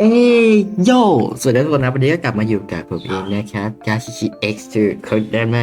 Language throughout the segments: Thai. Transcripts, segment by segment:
เอ้ย โยสวัสดีทุกคนนะวันนี้ก็กลับมาอยู่กับผมเองนะครับกาชิชิ X ชื่อคนได้ไหม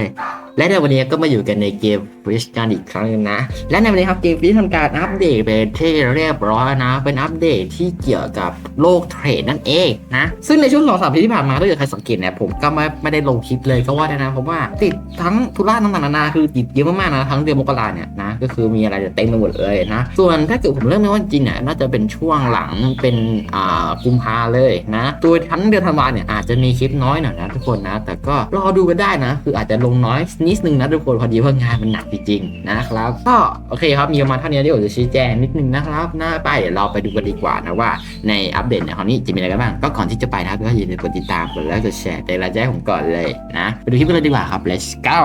และในวันนี้ก็มาอยู่กันในเกมฟิชกันอีกครั้งนึงนะ และในวันนี้ครับเกมฟิชทำการอัปเดตเป็นที่เรียบร้อยนะ เป็นอัปเดตที่เกี่ยวกับโลกเทรดนั่นเองนะ ซึ่งในช่วงสองสามปีที่ผ่านมาถ้าเกิดใครสังเกตเนี่ยผมก็ไม่ไม่ได้ลงคลิปเลยก็ว่าได้นะเพราะว่าติดทั้งธุระต่างๆนานาคือติดเยอะมากๆนะทั้งเดือนมกราเนี่ยนะก็คือมีอะไรเต็มไปหมดเลยนะ ส่วนถ้าเกิดผมเริ่มไม่ว่าจริงเนี่ยน่าจะเป็นช่วงหลังเป็นอ่ากุมภาเลยนะ ตัวทั้งเดือนธันวาเนี่ยอาจจะมีคลิปน้อยหน่อยนะทุกคนนะ แต่ก็รอดูกันได้นะ คืออาจจะลงน้อยนิดนึงนะทุกคนพอดีว่างานมันหนักจริงๆนะครับก็โอเคครับมีประมาณเท่านี้ที่ผมจะชี้แจงนิดนึงนะครับหน้าไปเดี๋ยวเราไปดูกันดีกว่านะว่าในอัปเดตในคราวนี้จะมีอะไรกันบ้างก็ก่อนที่จะไปนะครับก็อย่าลืมกดติดตามกดไลค์กดแชร์เป็นกำลังใจให้ผมก่อนเลยนะไปดูคลิปกันเลยดีกว่าครับ let's go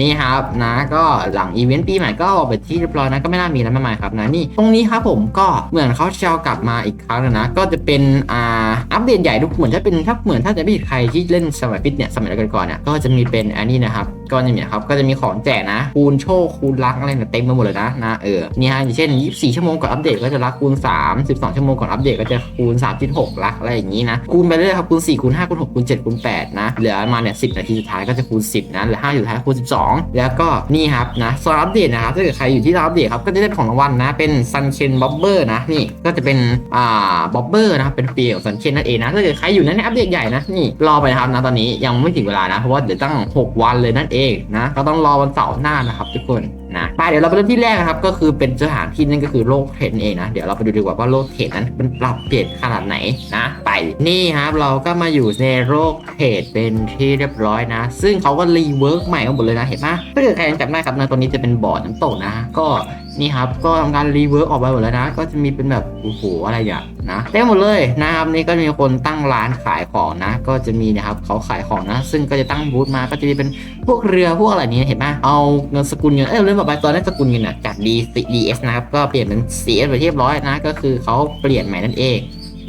นี่ครับนะก็หลังอีเวนต์ปีใหม่ก็ออกไปที่เรียบร้อยนะก็ไม่น่ามีอะไรมากมายครับนะนี่ตรงนี้ครับผมก็เหมือนเขาเอากลับมาอีกครั้งนะก็จะเป็นอ่าอัปเดตใหญ่ทุกเหมือนถ้าเป็นถ้าเหมือนถ้าจะไม่มีใครที่เล่นสมัยฟิตเนี่ยสมัยก่อนๆเนี่ยก็จะมีเป็นอันนี้นะครับก็จะมีครับก็จะมีของแจกนะ คูณโชคคูณรักอะไรเนี่ยเต็มไปหมดเลยนะนะเออเนี่ฮะอย่างเช่น 24 ชั่วโมงก่อนอัปเดตก็จะรักคูณ 3 12 ชั่วโมงก่อนอัปเดตก็จะคูณ 3.6 รักอะไรอย่างนี้นะคูณไปเรื่อยครับคูณ 4 คูณ 5 คูณ 6 คูณ 7 คูณ 8 นะเหลือมาเนี่ย 10 นาทีสุดท้ายก็จะคูณ 10 นะเหลือ5สุดท้ายคูณ 12 แล้วก็นี่ครับนะส่วนอัปเดตนะครับถ้าเกิดใครอยู่ที่ร้านอัปเดตครับก็จะได้ของรางวัลนะเป็นซันเคนบ๊อบเบอร์นะนี่ก็จะเป็นอ่าบ๊อบเบอร์นะเป็นปีของซันเคนนั่นเองนะถ้าเกิดใครอยู่ในอัปเดตใหญ่นะนี่รอไปนะครับนะตอนนี้ยังไม่ถึงเวลานะเพราะว่าเดี๋ยวตั้ง 6 วันเลยนั่นเองนะก็ต้องรอวันเสาร์หน้านะครับ ทุกคนนะไปเดี๋ยวเราไปเริ่มที่แรกนะครับก็คือเป็นสถานที่นั่นก็คือโลกเทรนั่นเองนะเดี๋ยวเราไปดูดีกว่าว่าโลกเทรนนั้นมันปรับเปลี่ยนขนาดไหนนะไปนี่ครับเราก็มาอยู่ในโลกเทรนเป็นที่เรียบร้อยนะ ซึ่งเขาก็รีเวิร์กใหม่กันหมดเลยนะเห็นปะถ้าเกิดใครยังจำได้ครับนะตัวนี้จะเป็นบ่อน้ำตกนะก็ นี่ครับก็ทำการรีเวิร์กออกไปหมดแล้วนะ ก็จะมีเป็นแบบโอ้โหอะไรอย่างนะเต็มหมดเลยนะครับนี่ก็มีคนตั้งร้านขายของนะ ก็จะมีนะครับเขาขายของนะ ซึ่งก็จะตั้งบูธมาก็จะมีเป็นพวกเรือพวกอะไรนี้เห็นปะเอาเงินสกุลเงินเอ้ยเรื่องต่อไปตอนแรกสกุลเงินอะจาก D DS นะครับก็เปลี่ยนเป็น CS ไปเรียบร้อยนะ ก็คือเขาเปลี่ยนใหม่นั่นเอง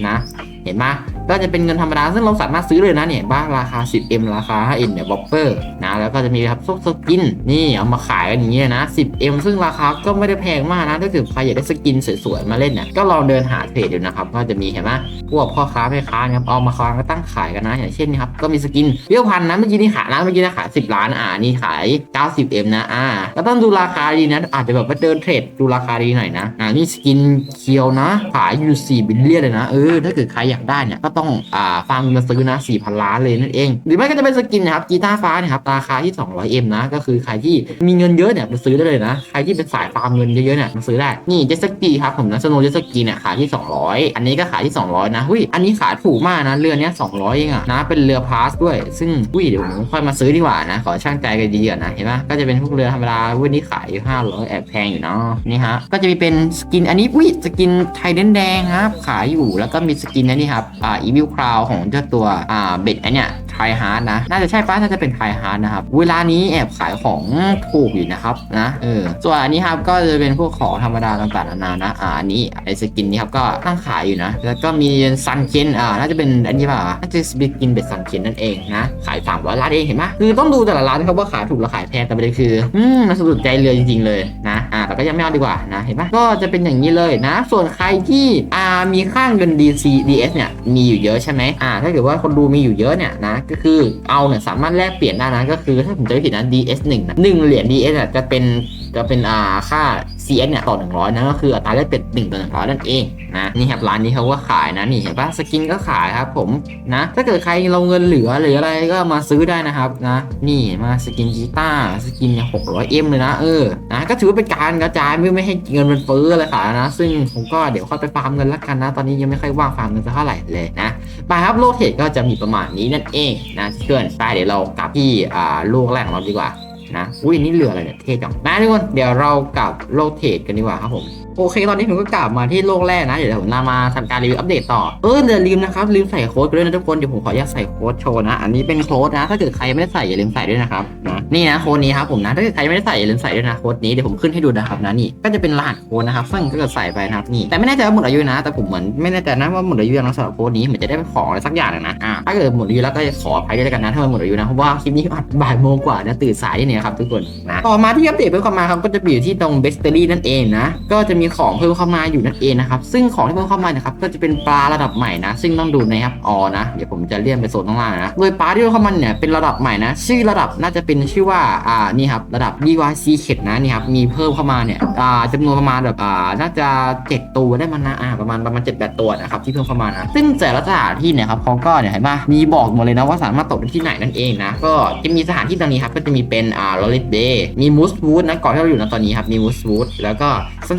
นะ เห็นปะ ก็จะเป็นเงินธรรมดาซึ่งเราสามารถซื้อเลยนะเนี่ยบ้างราคา 10M ราคา 5M เนี่ยบ็อปเปอร์นะแล้วก็จะมีครับพวกสกินนี่เอามาขายกันอย่างเงี้ยนะ 10M ซึ่งราคาก็ไม่ได้แพงมากนะถ้าเกิดใครอยากได้สกินสวยๆมาเล่นเนี่ยก็ลองเดินหาเทรดดูนะครับก็จะมีเห็นไหมพวกพ่อค้าแม่ค้านะครับเอามาค้างก็ตั้งขายกันนะอย่างเช่นนี่ครับก็มีสกินเบี้ยวพันนะเมื่อกี้นี่ขายนะเมื่อกี้นะขาย10 ล้านอ่านี่ขาย 90M นะอ่าก็ต้องดูราคาดีนะอาจจะแบบว่าเดินเทรดดูราคาดีหน่อยนะอ่านี่สกินเคียวนะขายอยู่4บิลเลียนเลยนะเออถ้าเกิดใครอยากได้เนี่ยก็ต้องอ่าฟางมาซื้อนะ4,000ล้านเลยนั่นเอง หรือไม่ก็จะเป็นสกินนะครับกีตาร์ฟ้าเนี่ยครับราคาที่ 200M นะ ก็คือใครที่มีเงินเยอะเนี่ยมาซื้อได้เลยนะ ใครที่เป็นสายฟาร์มเงินเยอะๆเนี่ยมาซื้อได้ นี่เจสกีครับผมนะสโนเจสกีเนี่ยขายที่ 200 อันนี้ก็ขายที่ 200 นะหุ้ยอันนี้ขายถูกมากนะเรือเนี้ย200เองอะนะเป็นเรือพาสด้วย ซึ่งหุ้ยเดี๋ยวผมค่อยมาซื้อดีกว่านะ ขอช่างใจกันดีๆนะเห็นปะก็จะเป็นพวกเรือธรรมดาวันนี้ขายอยู่500แอบแพงอยู่เนาะนี่ฮะก็จะมีเป็นสกินอันนี้อุ้ยสกินไทเดนแดงครับขายอยู่แล้วก็มีสกินนนี้ครับอ่าอีวิลคราวของเจ้าตัวอ่าเบ็ดอันเนี้ย ไทฮาร์ดนะ น่าจะใช่ป้าน่าจะเป็นไทฮาร์ดนะครับ เวลานี้แอบขายของถูกอยู่นะครับนะเออส่วนอันนี้ครับก็จะเป็นพวกของธรรมดาต่างๆนานานะอ่าอันนี้ไอสกินนี้ครับก็ตั้งขายอยู่นะ แล้วก็มีซันเคนอ่าน่าจะเป็นอันนี้ป่ะน่าจะสบิกินเบ็ดซันเคนนั่นเองนะขาย300ล้านเองเห็นไหมคือต้องดูแต่ละร้านครับว่าขายถูกหรือขายแพงแต่ประเด็นคืออืมมันสะดุดใจเรือจริงๆเลยนะอ่าแต่ก็ยังไม่เอาดีกว่านะเห็นปะก็จะเป็นอย่างนี้เลยนะ ส่วนใครที่อ่ามีค่าเงิน DC DS เนี่ยมีอยู่เยอะใช่ไหมอ่าถ้าเกิดว่าคนดูมีอยู่เยอะเนี่ยนะก็คือเอาเนี่ยสามารถแลกเปลี่ยนได้นะก็คือถ้าผมจะไม่ผิดนะ DS 1นะหนึ่งเหรียญ DS อะจะเป็น จะเป็นอ่าค่า CS เนี่ยต่อ 100 นะก็คืออัตราแลกเปลี่ยน1ต่อ100 นั่นเองนะนี่ครับร้านนี้เขาก็ขายนะนี่เห็นปะสกินก็ขายครับผมนะ ถ้าเกิดใครเราเงินเหลือหรืออะไรก็มาซื้อได้นะครับนะนี่มาสกินกีตาร์สกินเนี่ย600 M เลยนะเออนะก็ถือว่าเป็นการกระจายไม่ไม่ให้เงินมันเฟ้ออะไรขานะ ซึ่งผมก็เดี๋ยวค่อยไปฟาร์มเงินละกันนะ ตอนนี้ยังไม่ค่อยว่างฟาร์มเงินสักเท่าไหร่เลยนะไปครับโลกเทรดก็จะมีประมาณนี้นั่นเองนะเพื่อนไปเดี๋ยวเรากลับที่อ่าโลกแรกของเราดีกว่า นะ อุ้ยนี่เรืออะไรเนี่ยเท่จังนะทุกคน เดี๋ยวเรากลับโลเทรดกันดีกว่าครับผม โอเค ตอนนี้ผมก็กลับมาที่โลกแรกนะ เดี๋ยวผมมาทำการรีวิวอัปเดตต่อ เอออย่าลืมนะครับ ลืมใส่โค้ดกันด้วยนะทุกคน เดี๋ยวผมขออนุญาตใส่โค้ดโชว์นะ อันนี้เป็นโค้ดนะ ถ้าเกิดใครไม่ได้ใส่อย่าลืมใส่ด้วยนะครับนะนี่นะโค้ดนี้ครับผมนะ ถ้าเกิดใครไม่ได้ใส่อย่าลืมใส่ด้วยนะโค้ดนี้ เดี๋ยวผมขึ้นให้ดูนะครับนะนี่ ก็จะเป็นรหัสโค้ดนะครับซึ่งก็จะใส่ไปนะครับนี่ แต่ไม่แน่ใจว่าหมดอายุนะ แต่ผมเหมือนไม่แน่ใจนะว่าหมดอายุยังสำหรับโค้ดนี้เหมือนจะได้เป็นของอะไรสักอย่างหนึ่งนะอ่าถ้าเกิดหมดอายุแล้วก็ขออภัยด้วยกันนะถ้ามันหมดอายุนะเพราะว่าคลิปนี้อัดบ่ายโมงกว่านะตื่นสายนี่นี่ยครับทุกคนนะต่อมาที่อัปเดตเพิ่มเข้ามาครับก็จะอยู่ที่ตรงเบสเตอรี่นั่นเองนะก็จะมีมีของเพิ่มเข้ามาอยู่นั่นเองนะครับ ซึ่งของที่เพิ่มเข้ามาเนะครับ ก็จะเป็นปลาระดับใหม่นะ ซึ่งต้องดูนะครับออนะ เดี๋ยวผมจะเลื่อนไปโซนข้างล่างนะ โดยปลาที่เพิ่มเข้ามาเนี่ยเป็นระดับใหม่นะ ชื่อระดับน่าจะเป็นชื่อว่า อ่า นี่ครับ ระดับ DYC เข็ดนะนี่ครับ มีเพิ่มเข้ามาเนี่ย อ่าจำนวนประมาณแบบ อ่า น่าจะเจ็ดตัวได้มันนะ อ่า ประมาณประมาณเจ็ดแปดตัวนะครับที่เพิ่มเข้ามานะ ซึ่งแต่ละสถานที่เนี่ยครับเขาก็เนี่ยเห็นปะมีบอกหมดเลยนะว่าสามารถตกได้ที่ไหนนั่นเองนะ ก็จะมีสถานที่ตรงนี้ครับก็จะมีเป็น อ่า l o l i t Day มีมูสวูดนะก่อนที่เราอยู่นะตอนนี้ครับมีมูสวูดแล้วก็ซั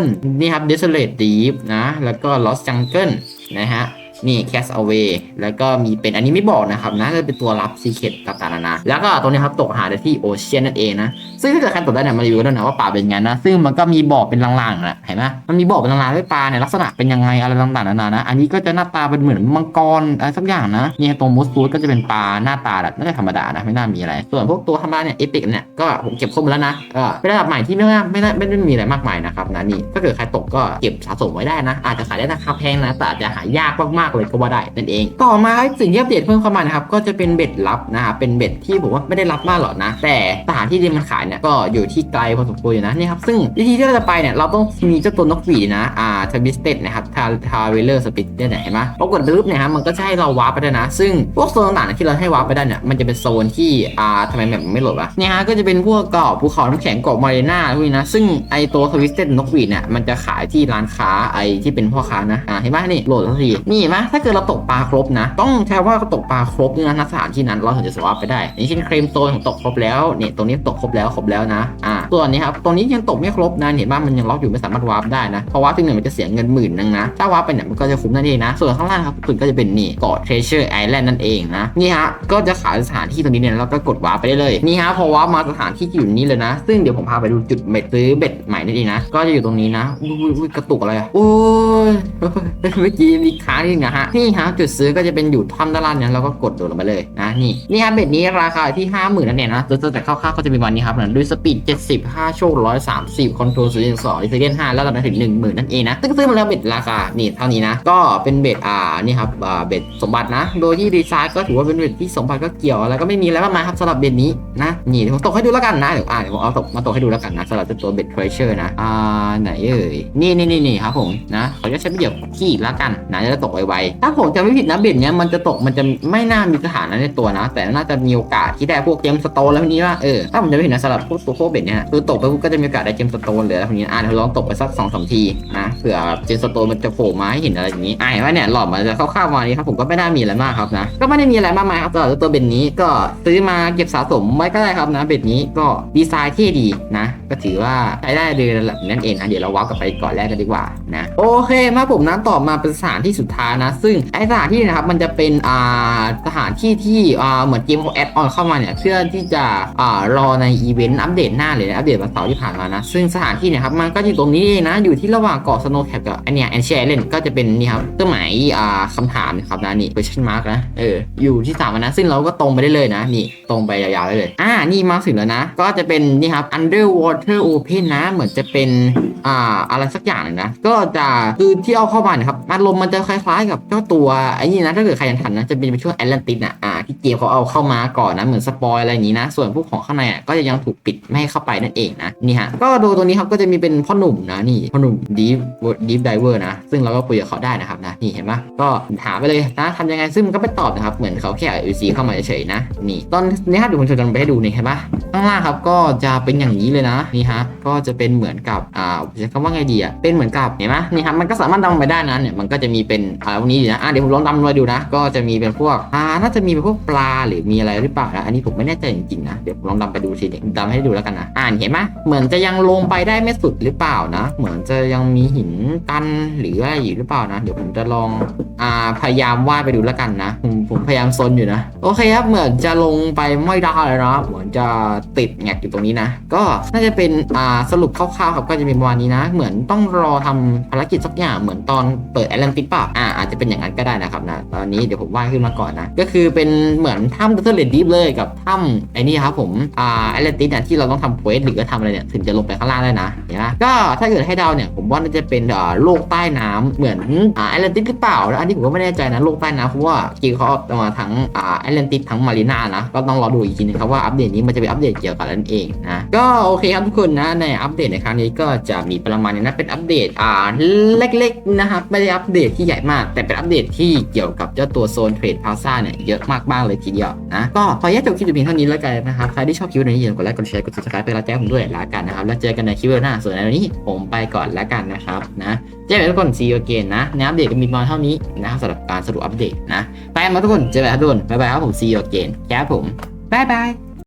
นนี่ครับ Desolate Deep นะ แล้วก็ Lost Jungle นะฮะ นี่ Cast Away แล้วก็มีเป็นอันนี้ไม่บอกนะครับนะจะเป็นตัวรับ Secret ต่างๆนานาแล้วก็ตัวนี้ครับตกหาได้ที่โอเชียนนั่นเองนะ ซึ่งถ้าเกิดใครตกได้เนี่ยมารีวิวกันด้วยนะว่าปลาเป็นไงนะ ซึ่งมันก็มีบอกเป็นลางๆนะเห็นไหมมันมีบอกเป็นลางๆด้วยปลาเนี่ยลักษณะเป็นยังไงอะไรต่างๆนานานะ อันนี้ก็จะหน้าตาเป็นเหมือนมังกรอะไรสักอย่างนะ นี่ตรงมูสฟูดก็จะเป็นปลาหน้าตาแบบน่าจะธรรมดานะไม่น่ามีอะไร ส่วนพวกตัวธรรมดาเนี่ยเอพิกเนี่ยก็ผมเก็บครบแล้วนะก็เป็นระดับใหม่ที่ไม่น่าไม่น่าไม่ได้มีอะไรมากมายนะครับนะนี่ถ้าเกิดใครตกก็เก็บสะสมไว้ได้นะ อาจจะขายได้ราคาแพงนะแต่อาจจะหายากมากเลยก็ว่าได้นั่นเอง ต่อมาสิ่งที่อัปเดตเพิ่มเข้ามานะครับก็จะเป็นเบ็ดลับนะครับเป็นเบ็ดที่ผมว่าไม่ได้ลับมากหรอกนะ แต่สถานที่ที่มันขายเนี่ยก็อยู่ที่ไกลพอสมควรอยู่นะนี่ครับซึ่งวิธีที่เราจะไปเนี่ยเราต้องมีเจ้าตัวนกหวีนะอ่าทวิสเต็ดนะครับทาทาเวเลอร์สปิดเนี่ยเห็นไหมพอกดรูปเนี่ยครับมันก็จะให้เราวาร์ปไปได้นะ ซึ่งพวกโซนต่างๆที่เราให้วาร์ปไปได้เนี่ยมันจะเป็นโซนที่อ่าทำไมแบบไม่โหลดวะเนี่ยฮะก็จะเป็นพวกเกาะภูเขาน้ำแข็งเกาะมาเรน่าพวกนี้นะซึ่งไอตัวทวิสเต็ดนกหวีเนี่ยมันจะขายที่ร้านค้าไอที่เป็นพ่อค้านะอ่าเห็นไหมนี่โหลดทันทีนี่เห็นไหมถ้าเกิดเราตกปลาครบนะ ต้องใช้ว่าเราตกปลาครบเนี่ยนะสถานที่นั้นเราถึงจะสวาปไปได้อย่างเช่นเครมโซนของตกครบแล้วเนี่ยตรงนี้ตกครบแล้วครบแล้วนะอ่าส่วนนี้ครับตรงนี้ยังตกไม่ครบนะเห็นว่ามันยังล็อกอยู่ไม่สามารถวาร์ปได้นะเพราะว่าซึ่งเนี่ยมันจะเสียเงินหมื่นนึงนะถ้าวาร์ปไปเนี่ยมันก็จะคุ้มนั่นเองนะ ส่วนข้างล่างครับสุดก็จะเป็นนี่เกาะ Treasure Island นั่นเองนะนี่ฮะก็จะขายสถานที่ตรงนี้เนี่ยแล้วก็กดวาร์ปไปได้เลยนี่ฮะพอวาร์ปมาสถานที่ที่อยู่นี้เลยนะ ซึ่งเดี๋ยวผมพาไปดูจุดเบ็ดซื้อเบ็ดใหม่นั่นเองนะก็จะอยู่ตรงนี้นะอุ้ยกระตุกอะไรอะโอ้ยเมื่อกี้มีค้างนิดนึงนะฮะนี่ฮะจุดซื้อก็จะเป็นอยู่ท่อนด้านล่างเนี่ยเราก็กดโดดลงไปเลยนะนี่นี่ฮะเบ็ดนี้ราคาที่ 50,000นั่นเองนะตัวแต่คร่าวๆก็จะมีวันนี้ครับนะด้วยสปีด 70 5โชค130 คอนโทรล0.2ดิสเซเดน5แล้วก็ถึง 10,000 นั่นเองนะซึ่งซื้อมาแล้วเบ็ดราคานี่เท่านี้นะก็เป็นเบ็ดอ่านี่ครับอ่าเบ็ดสมบัตินะ โดยที่ดีไซน์ก็ถือว่าเป็นเบ็ดที่สมบัติก็เกี่ยวอะไรก็ไม่มีอะไรมาครับสำหรับเบ็ดนี้นะนี่ผมตกให้ดูแล้วกันนะเดี๋ยวอ่าเดี๋ยวผมเอาตกมาตกให้ดูแล้วกันนะสำหรับตัวเบ็ดเทรเชอร์นะอ่าไหนเอ่ยนี่นี่นี่ครับผมนะเขาจะใช้ประโยชน์ขี้แล้วกันนะจะตกไวๆถ้าผมจำไม่ผิดนะเบ็ดเนี้ยมันจะตกมันจะไม่น่ามีสถานะในตัวนะ แต่น่าจะมีโอกาสที่ได้พวกเกมสโตนแล้วนี้ว่าเออถ้าผมจำไม่ผิดนะสำหรับพวกตัวพวกเบ็ดเนี้ยคือตกไปปุ๊บก็จะมีโอกาสได้เกมสโตนหรืออะไรพวกนี้อ่าเดี๋ยวลองตกไปสักสองสามทีนะเผื่อเจมสโตนมันจะโผล่มาให้เห็นอะไรอย่างนี้อ่าว่าเนี่ยหลอดมันจะคร่าวๆมานี้ครับผมก็ไม่น่ามีอะไรมากครับนะก็ไม่ได้มีอะไรมากมายครับสำหรับตัวเบ็ดนี้ก็ซื้อมาเก็บสะสมไว้ก็ได้ครับนะเบ็ดนี้ก็ดีไซน์ที่ดีนะ ก็ถือว่าใช้ได้เลยระดับนั่นเองนะเดี๋ยวเราว้าวกลับไปก่อนแรกกันดีกว่านะโอเคมาผมนะต่อมาเป็นสถานที่สุดท้ายนะซึ่งไอสถานที่นะครับมันจะเป็นอ่าสถานที่ที่อ่าเหมือนเกมเขาแอดออนเข้ามาเนี่ยเพื่อที่จะอ่ารอในอีเวนต์อัปเดตหน้าเลยนะอัปเดตวันเสาร์ที่ผ่านมานะ ซึ่งสถานที่เนี่ยครับมันก็อยู่ตรงนี้เองนะอยู่ที่ระหว่างเกาะสโนว์แคปกับไอเนี้ยแอนเชียเลนก็จะเป็นนี่ครับเครื่องหมายอ่าคำถามนะครับนะนี่ question mark นะเอออยู่ที่สามนะ ซึ่งเราก็ตรงไปได้เลยนะ นี่ตรงไปยาวๆได้เลย อ่านี่มาถึงแล้วนะ ก็จะเป็นนี่ครับ underwater open นะ เหมือนจะเป็นอ่าอะไรสักอย่างนึงนะ ก็จะคือที่เอาเข้ามาเนี่ยครับอารมณ์มันจะคล้ายๆกับเจ้าตัวไอ้นี่นะถ้าเกิดใครยังทันนะจะเป็นช่วงแอตแลนติสนะอ่าที่เกมเขาเอาเข้ามาก่อนนะเหมือนสปอยอะไรอย่างนี้นะ ส่วนพวกของข้างในอะก็จะยังถูกปิดไม่ให้เข้าไปนั่นเองนะนี่ฮะก็ดูตัวนี้ครับก็จะมีเป็นพ่อหนุ่มนะนี่พ่อหนุ่ม deep deep diver นะ ซึ่งเราก็คุยกับเขาได้นะครับนะนี่เห็นปะก็ถามไปเลยนะทำยังไงซึ่งมันก็ไม่ตอบนะครับเหมือนเขาแค่เอา UC เข้ามาเฉยๆนะนี่ตอนนี้ครับเดี๋ยวผมจะลองไปให้ดูนี่เห็นปะข้างล่างครับก็จะเป็นอย่างนี้เลยนะนี่ฮะก็จะเป็นเหมือนกับอ่าจะคำว่าไงดีอะเป็นเหมือนกับเห็นไหมนี่ครับมันก็สามารถดำไปได้นะเนี่ยมันก็จะมีเป็นอะไรพวกนี้ดีนะอะเดี๋ยวผมลองดำลงไปดูนะ ก็จะมีเป็นพวกอ่าน่าจะมีเป็นพวกปลาหรือมีอะไรหรือเปล่านะอันนี้ผมไม่แน่ใจจริงๆนะเดี๋ยวผมลองดำไปดูทีเดียวดำให้ดูแล้วกันนะอ่านเห็นไหมเหมือนจะยังลงไปได้ไม่สุดหรือเปล่านะ เหมือนจะยังมีหินกันหรืออะไรอยู่หรือเปล่านะ เดี๋ยวผมจะลองอ่าพยายามว่ายไปดูแล้วกันนะผมผมพยายามซนอยู่นะ โอเคครับเหมือนจะลงไปไม่ได้เลยนะเหมือนจะติดแงกอยู่ตรงนี้นะ ก็น่าจะเป็นอ่าสรุปคร่าวๆครับก็จะมีประมาณนี้นะ เหมือนต้องรอทำภารกิจสักอย่างเหมือนตอนเปิดแอตแลนติสป่ะอ่าอาจจะจะเป็นอย่างนั้นก็ได้นะครับนะตอนนี้เดี๋ยวผมวาดขึ้นมาก่อนนะก็คือเป็นเหมือนถ้ำดัตเตอร์เลดดิฟเลยกับถ้ำไอ้นี่ครับผมอ่าแอตแลนติสเนี่ยที่เราต้องทำเควสหรือว่าทำอะไรเนี่ยถึงจะลงไปข้างล่างได้นะเห็นไหมก็ถ้าเกิดให้เดาเนี่ยผมว่าน่าจะเป็นอ่าโลกใต้น้ำเหมือนอ่าแอตแลนติสหรือเปล่าแล้วอันนี้ผมก็ไม่แน่ใจนะโลกใต้น้ำเพราะว่าจริงเขาเอามาทั้งอ่าแอตแลนติสทั้งมารีนานะก็ต้องรอดูอีกทีนึงครับว่าอัปเดตนี้มันจะเป็นอัปเดตเกี่ยวกับนั้นเองนะก็โอเคครับทุกคนนะในอัปเดตในครั้งนี้ก็จะมีประมาณนี้นะเป็นอัปเดตอ่าเล็กๆนะครับไม่ได้อัปเดตที่ใหญ่มากแต่เป็นอัปเดตที่เกี่ยวกับเจ้าตัวโซนเทรดพาซ่าเนี่ยเยอะมากๆเลยทีเดียวนะ ก็ขออนุญาตจบคลิปแต่เพียงเท่านี้แล้วกันนะครับ ใครที่ชอบคลิปนี้อย่าลืมกดไลค์กดแชร์กด subscribe เป็นกำลังใจให้ผมด้วยล้วกันนะครับ แล้วเจอกันในคลิปหน้าส่วนในวันนี้ผมไปก่อนแล้วกันนะครับนะเจอกันทุกคน see you again นะในอัปเดตก็มีประมาณเท่านี้นะครับสำหรับการสรุปอัปเดตนะไปกันมาทุกคนเจอกันทุกคนบ๊ายบายครับผม see you again ครับผมบ๊ายบาย